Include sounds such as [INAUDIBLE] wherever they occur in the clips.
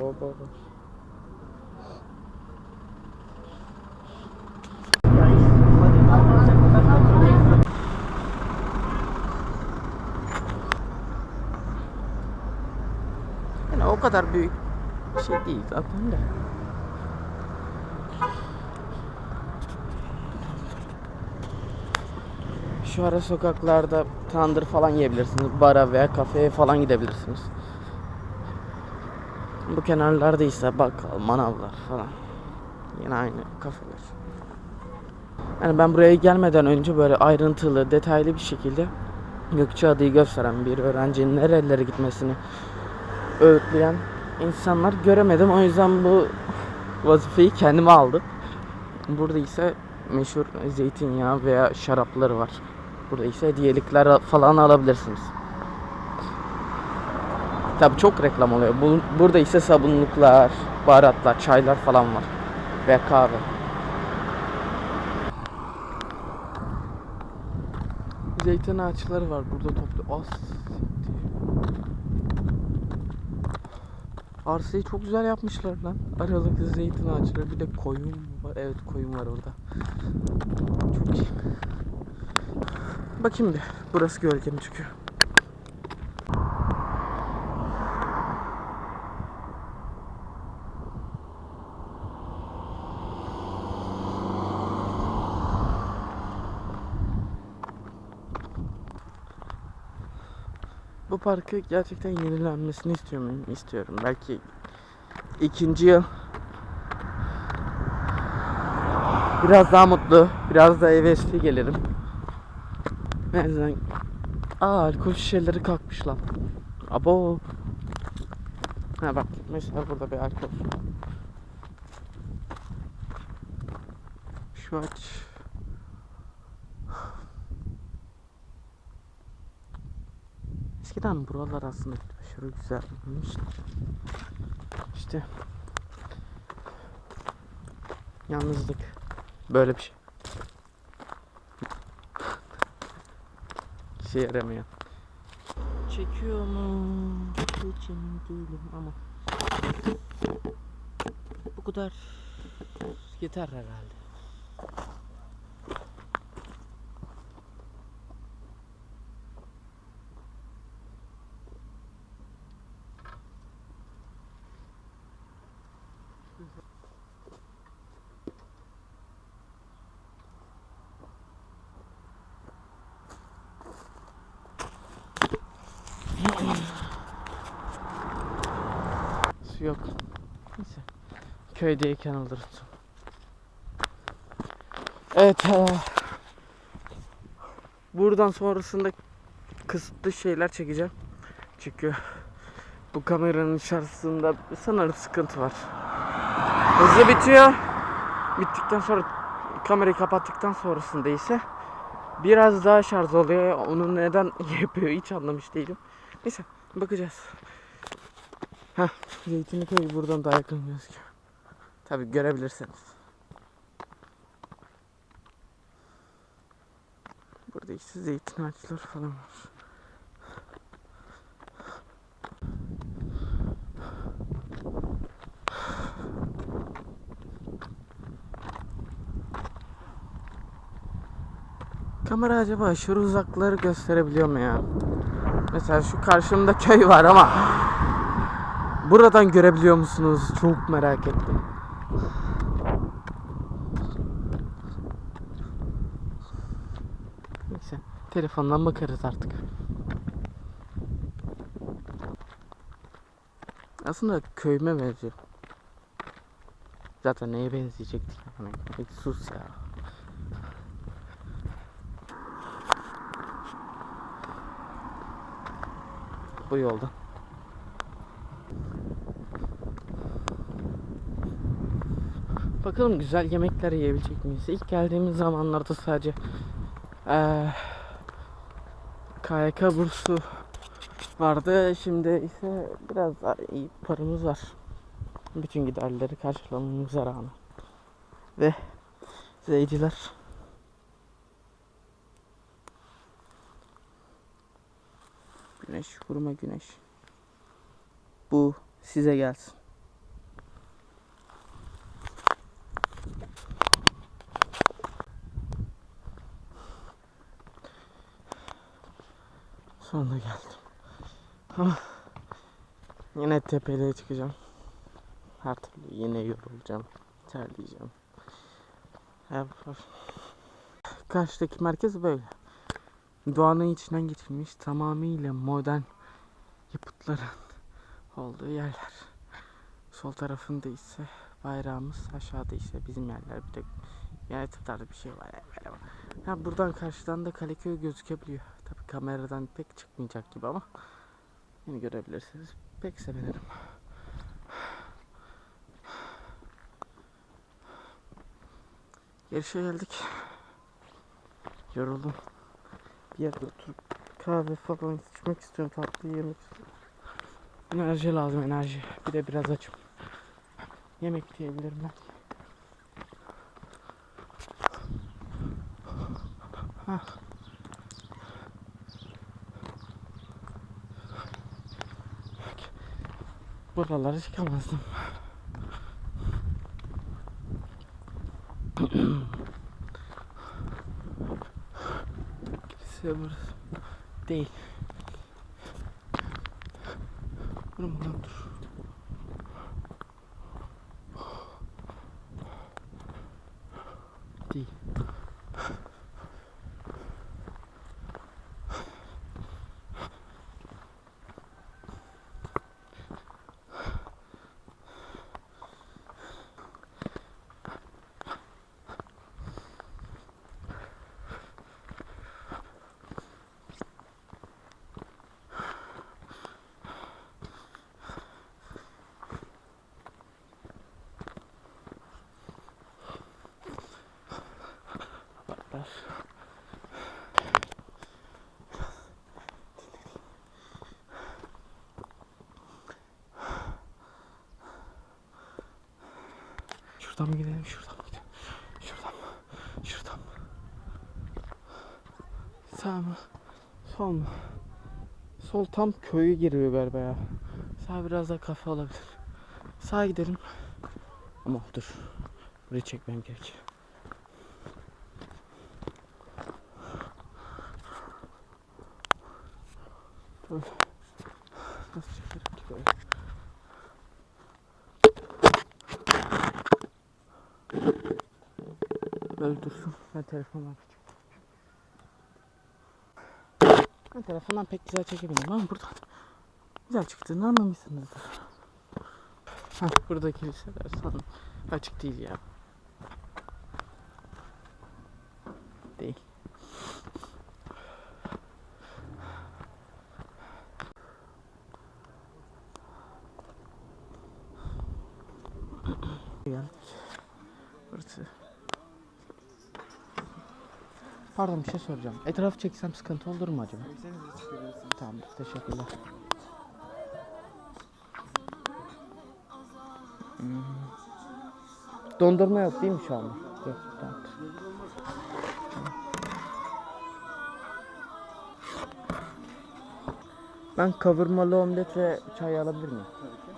Hop hop. Yani o kadar büyük şey değil zaten de. Şu ara sokaklarda tandır falan yiyebilirsiniz. Bara veya kafeye falan gidebilirsiniz. Bu kenarlarda ise bakkal, manavlar falan. Yine aynı kafeler. Yani ben buraya gelmeden önce böyle ayrıntılı, detaylı bir şekilde Gökçeada'yı gösteren bir öğrencinin nerelere gitmesini öğütleyen insanlar göremedim. O yüzden bu vazifeyi kendime aldım. Burada ise meşhur zeytinyağı veya şarapları var. Burada ise hediyelikler falan alabilirsiniz. Tabi çok reklam oluyor. Bu, burada ise sabunluklar, baharatlar, çaylar falan var. Ve kahve. Zeytin ağaçları var burada toplu. As. Arsayı çok güzel yapmışlar lan. Aralıklı zeytin ağaçları bir de koyun var. Evet koyun var orada. Çok iyi. Bakayım bir. Burası gölge mi çıkıyor? Bu parkı gerçekten yenilenmesini istiyorum. istiyorum. Belki ikinci yıl biraz daha mutlu, biraz daha hevesli gelirim. En azından Aa alkol şişeleri kalkmış lan. Abo. Ha bak mesela burada bir alkol. Şu aç. Eskiden buralar aslında aşırı güzelmiş. İşte yalnızlık böyle bir şey. İşe yaramıyor. Çekiyor mu? Hiç emin değilim ama bu kadar yeter herhalde. Su yok. Neyse. Köydeyken alırız. Evet. eee, Buradan sonrasında kısıtlı şeyler çekeceğim. Çünkü bu kameranın şarjında sanırım sıkıntı var. Hızlı bitiyor. Bittikten sonra kamerayı kapattıktan sonrasında ise biraz daha şarj oluyor. Onu neden [LAUGHS] yapıyor hiç anlamış değilim. Neyse bakacağız. Heh, Zeytinli köy buradan daha yakın gözüküyor. Tabi görebilirsiniz. Burada işte zeytin ağaçları falan var. Kamera acaba aşırı uzakları gösterebiliyor mu ya? Mesela şu karşımda köy var ama Buradan görebiliyor musunuz? Çok merak ettim. Neyse, telefondan bakarız artık. Aslında köyüme benziyor. Zaten neye benzeyecektik? Hani bir sus ya. Bu yolda. Bakalım güzel yemekler yiyebilecek miyiz? İlk geldiğimiz zamanlarda sadece eee KYK bursu vardı. Şimdi ise biraz daha iyi paramız var. Bütün giderleri karşılamamıza rağmen. Ve izleyiciler Güneş vurma güneş. Bu size gelsin. Sonunda geldim. Ama yine tepeliğe çıkacağım. Her türlü yine yorulacağım. Terleyeceğim. Karşıdaki merkez böyle. Doğanın içinden geçilmiş tamamıyla modern yapıtların olduğu yerler. Sol tarafında ise bayrağımız, aşağıda ise bizim yerler. Bir de yönetim tarzı bir şey var. Yani buradan karşıdan da Kaleköy gözükebiliyor. Kameradan pek çıkmayacak gibi ama yine görebilirsiniz. Pek sevinirim. Yarışa geldik. Yoruldum. Bir yerde oturup kahve falan içmek istiyorum. Tatlı yemek istiyorum. Enerji lazım enerji. Bir de biraz açım. Yemek diyebilirim ben. Hah. Buralara çıkamazdım. Kilise burası. Değil. Durmadan dur. Değil. Baklar. Şuradan mı gidelim? Şuradan mı gidelim? Şuradan mı? Şuradan mı? Sağ mı? Sol mu? Sol tam köye giriyor galiba ya. Sağ biraz daha kafe olabilir. Sağa gidelim. Ama dur. Burayı çekmem gerek. Nasıl çekerim ki böyle? Böyle dursun. Ben telefonla bakacağım. Ben telefondan pek güzel çekemedim ama buradan güzel çıktığını anlamışsınızdır. Hah burada kiliseler sanırım açık değil ya. Geldik. Burası. Pardon bir şey soracağım. Etrafı çeksem sıkıntı olur mu acaba? Tamam teşekkürler. Hmm. Dondurma yok değil mi şu anda? Yok tamam. Ben kavurmalı omlet ve çay alabilir miyim? Teşekkürler.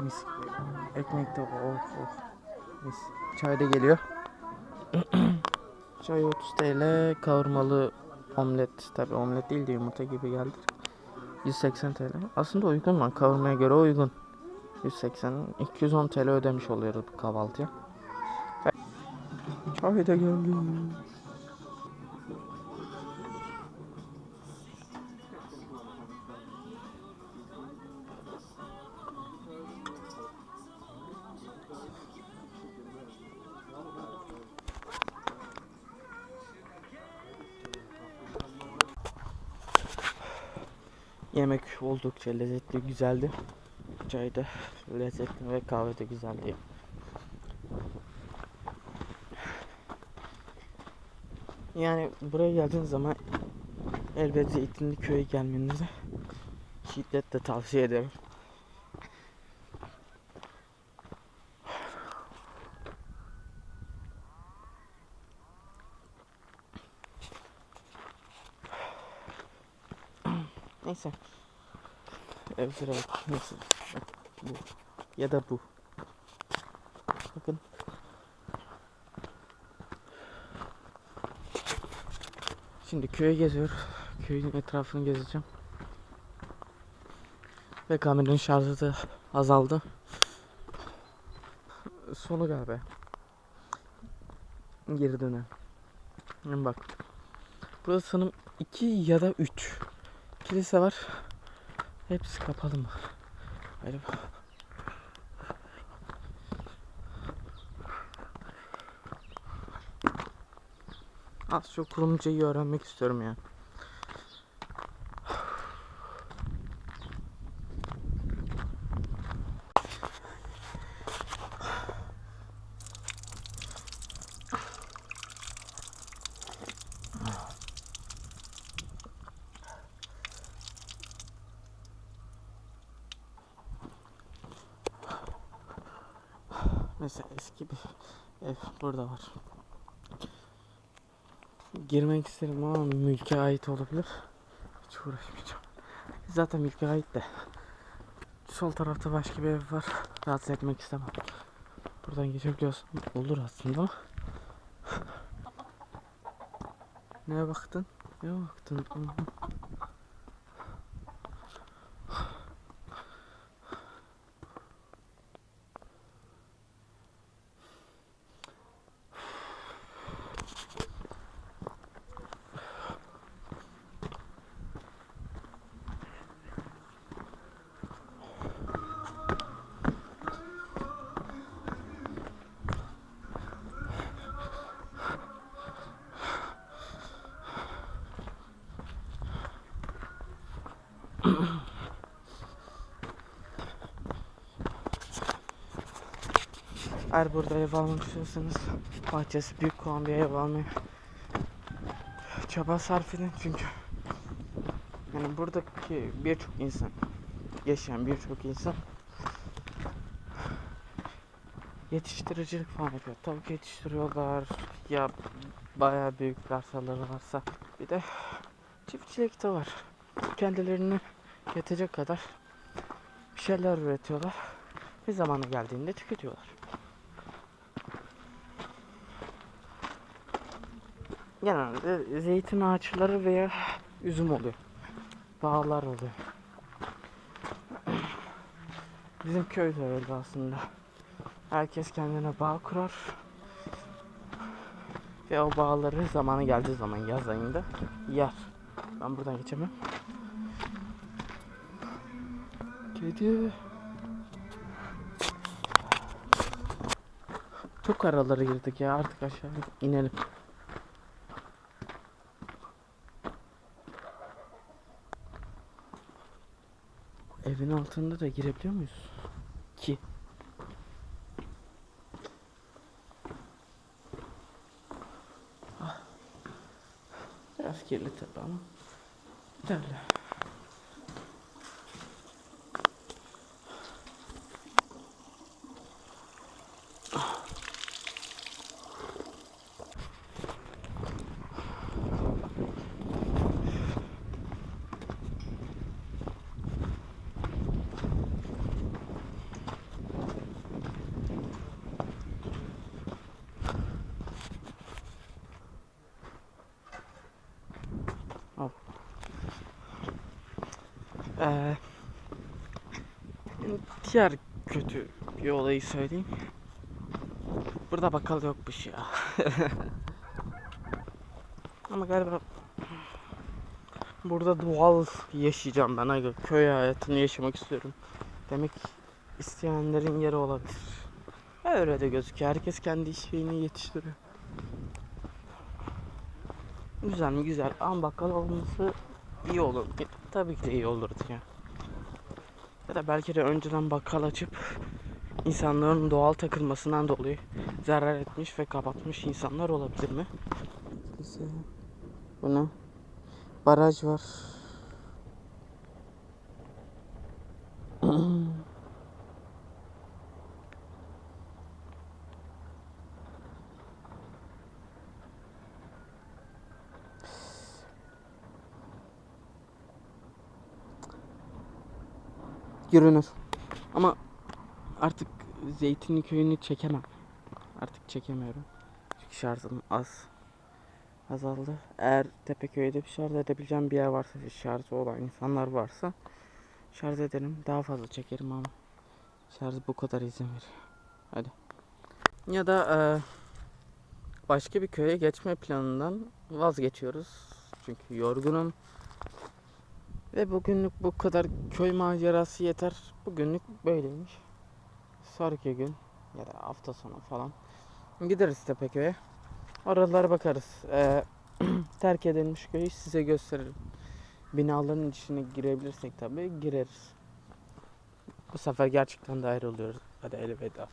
Mis. Ekmek de of of. Mis. Çay da geliyor. [CLEARS THROAT] Çay 30 TL, kavurmalı omlet. Tabi omlet değil de yumurta gibi geldi. 180 TL. Aslında uygun lan. Kavurmaya göre uygun. 180, 210 TL ödemiş oluyoruz bu kahvaltıya. Çay da geldi. Oldukça lezzetli, güzeldi. Çay da lezzetli ve kahve de güzeldi. Yani buraya geldiğiniz zaman Elbette Zeytinli köye gelmenizi şiddetle tavsiye ederim. Neyse. Evlere bak. Nasıl? Bu. Ya da bu. Bakın. Şimdi köye geziyor. Köyün etrafını gezeceğim. Ve kameranın şarjı da azaldı. Sonu galiba. Geri dönen. Şimdi bak. Burada sanırım 2 ya da 3 kilise var. Hepsi kapalı mı? Hayır. Az çok Rumcayı öğrenmek istiyorum ya. Mesela eski bir ev burada var. Girmek isterim ama mülke ait olabilir. Hiç uğraşmayacağım. Zaten mülke ait de. Sol tarafta başka bir ev var. Rahatsız etmek istemem. Buradan geçebiliyorsam olur aslında ama. Neye baktın? Neye baktın? Eğer burada ev almak istiyorsanız bahçesi büyük olan bir ev almaya çaba sarf edin çünkü yani buradaki birçok insan yaşayan birçok insan yetiştiricilik falan yapıyor. Tavuk yetiştiriyorlar ya bayağı büyük arsaları varsa bir de çiftçilik de var. Kendilerini yetecek kadar bir şeyler üretiyorlar ve zamanı geldiğinde tüketiyorlar. Genelde zeytin ağaçları veya üzüm oluyor. Bağlar oluyor. Bizim köy de öyle aslında. Herkes kendine bağ kurar. Ve o bağları zamanı geldiği zaman yaz ayında yer. Ben buradan geçemem. Kedi. Çok aralara girdik ya artık aşağı inelim. Altında da girebiliyor muyuz? Ki. Ah. Biraz kirli tabi ama. Yeterli. Ee, diğer kötü bir olayı söyleyeyim. Burada bakkal yokmuş ya. [LAUGHS] Ama galiba burada doğal yaşayacağım ben. Aga. Köy hayatını yaşamak istiyorum. Demek isteyenlerin yeri olabilir. Öyle de gözüküyor. Herkes kendi şeyini yetiştiriyor. Güzel mi güzel. Ama bakkal olması iyi olur. Tabii ki de iyi olurdu ya. Ya da belki de önceden bakkal açıp insanların doğal takılmasından dolayı zarar etmiş ve kapatmış insanlar olabilir mi? Bu ne? baraj var. Görünür. Ama artık Zeytinli köyünü çekemem. Artık çekemiyorum. Çünkü şarjım az. Azaldı. Eğer Tepeköy'de bir şarj edebileceğim bir yer varsa, şarjı olan insanlar varsa şarj ederim. Daha fazla çekerim ama şarj bu kadar izin veriyor. Hadi. Ya da eee, başka bir köye geçme planından vazgeçiyoruz. Çünkü yorgunum. Ve bugünlük bu kadar köy macerası yeter. Bugünlük böyleymiş. Sonraki gün ya da hafta sonu falan gideriz Tepeköy'e. Oralara bakarız. Ee, [CLEARS THROAT] terk edilmiş köyü size gösteririm. Binaların içine girebilirsek tabii gireriz. Bu sefer gerçekten de ayrılıyoruz. Hadi elveda.